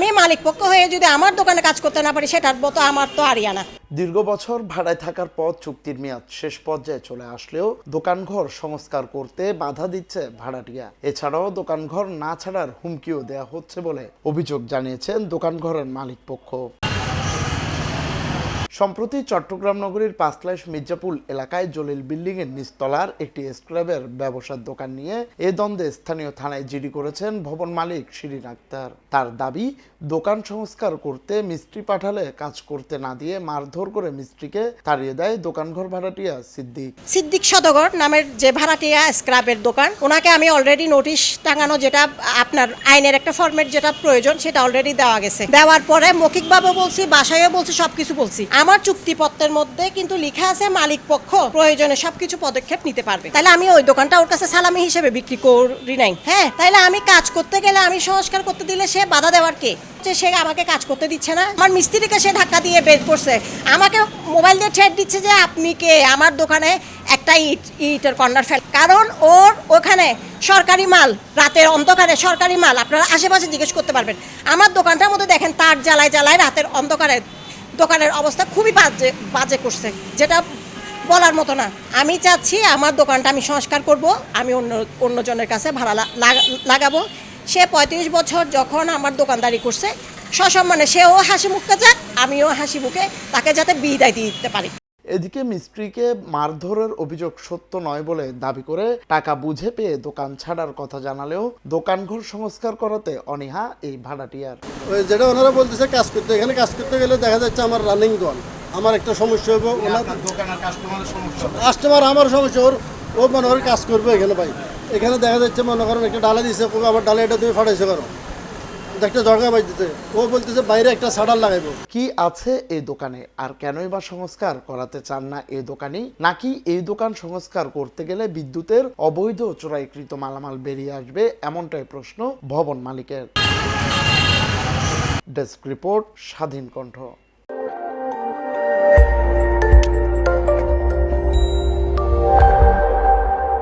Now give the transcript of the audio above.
আমি মালিক পক্ষ হয়ে যদি আমার দোকানে কাজ করতে না পারি, সেটার মতো আমার তো আরিয়া না। দীর্ঘ বছর ভাড়ায় থাকার পর চুক্তির মেয়াদ শেষ পর্যায়ে চলে আসলেও দোকানঘর সংস্কার করতে বাধা দিচ্ছে ভাড়াটিয়া। এছাড়াও দোকানঘর না ছাড়ার হুমকিও দেয়া হচ্ছে বলে অভিযোগ জানিয়েছেন দোকানঘরের মালিক পক্ষ। সম্প্রতি চট্টগ্রাম নগরীর পাঁচলাইশ মির্জাপুল এলাকায় জলিল বিল্ডিং এর নিচতলার একটি স্ক্র্যাবের ব্যবসার দোকান নিয়ে এ দ্বন্দ্বে স্থানীয় থানায় জিডি করেছেন ভবন মালিক শিরিন আক্তার। তার দাবি, দোকান সংস্কার করতে মিস্ত্রি পাঠালে কাজ করতে না দিয়ে মারধর করে মিস্ত্রিকে তাড়িয়ে দেয় দোকানঘর ভাড়াটিয়া সিদ্দিক। সিদ্দিক সদগর নামের যে ভাড়াটিয়া স্ক্রাবের দোকান, ওনাকে আমি অলরেডি নোটিশ টাঙানো যেটা আপনার আইনের একটা ফর্মেট যেটা প্রয়োজন, সেটা অলরেডি দেওয়া গেছে। দেওয়ার পরে মৌখিকভাবে বলছি, বাসায়ও বলছি, সবকিছু বলছি। আমার চুক্তিপত্রের মধ্যে কিন্তু লেখা আছে মালিক পক্ষ, প্রয়োজনে সবকিছু পদক্ষেপ নিতে পারবে। তাহলে আমি ওই দোকানটা ওর কাছে সালামি হিসেবে বিক্রি করি নাই। হ্যাঁ তাইলে আমি কাজ করতে গেলে আমি সংস্কার করতে দিলে সে বাধা দেওয়ার কে? যে সে আমাকে কাজ করতে দিচ্ছে না। আমার মিস্ত্রিকে সে ধাক্কা দিয়ে বের করছে। আমাকে মোবাইল দিয়ে ঠেট দিচ্ছে যে আপনি কে? আমার দোকানে একটা ইট, ইটের কর্নার ফেল। কারণ ওর ওখানে সরকারি মাল, রাতের অন্ধকারে সরকারি মাল, আপনারা আশেপাশে জিজ্ঞেস করতে পারবেন। আমার দোকানটার মধ্যে দেখেন তার জ্বালায় জ্বালায় রাতের অন্ধকারে দোকানের অবস্থা খুবই বাজে বাজে করছে, যেটা বলার মতো না। আমি চাচ্ছি আমার দোকানটা আমি সংস্কার করব, আমি অন্য, অন্যজনের কাছে ভাড়া লাগাবো। সে পঁয়ত্রিশ বছর যখন আমার দোকানদারি করছে, সসম্মানে সেও হাসি মুখে যাক আমিও হাসি মুখে তাকে যাতে বিদায় দিয়ে দিতে পারি। এদিকে মিস্ত্রিকে মারধরের অভিযোগ সত্য নয় বলে দাবি করে টাকা বুঝে পেয়ে দোকান ছাড়ার কথা জানালেও দোকানঘর সংস্কার করাতে অনীহা এই ভাড়াটিয়ার। যেটা ওনারা বলতেছে কাজ করতে এখানে কাজ করতে গেলে দেখা যাচ্ছে আমার রানিং দোকান আমার একটা সমস্যা হইব ওনার কাস্টমার আমার সমস্যা ওর ও মনে করে কাজ করবে এখানে ভাই। এখানে দেখা যাচ্ছে মনে করেন একটা ডালা দিছে কবে আমার ডালা এটা তুমি ফাটাইছো করো একটা জগা বাজতেছে। ও বলতেছে, বাইরে একটা সাডার লাগাইবো। কি আছে এই দোকানে? আর কেনই বা সংস্কার করাতে চান না এই দোকানে? নাকি এই দোকান সংস্কার করতে গেলে বিদ্যুতের অবৈধ চোরাইকৃত মালামাল বেরিয়ে আসবে? এমনটাই প্রশ্ন ভবন মালিকের। ডেস্ক রিপোর্ট, স্বাধীন কণ্ঠ।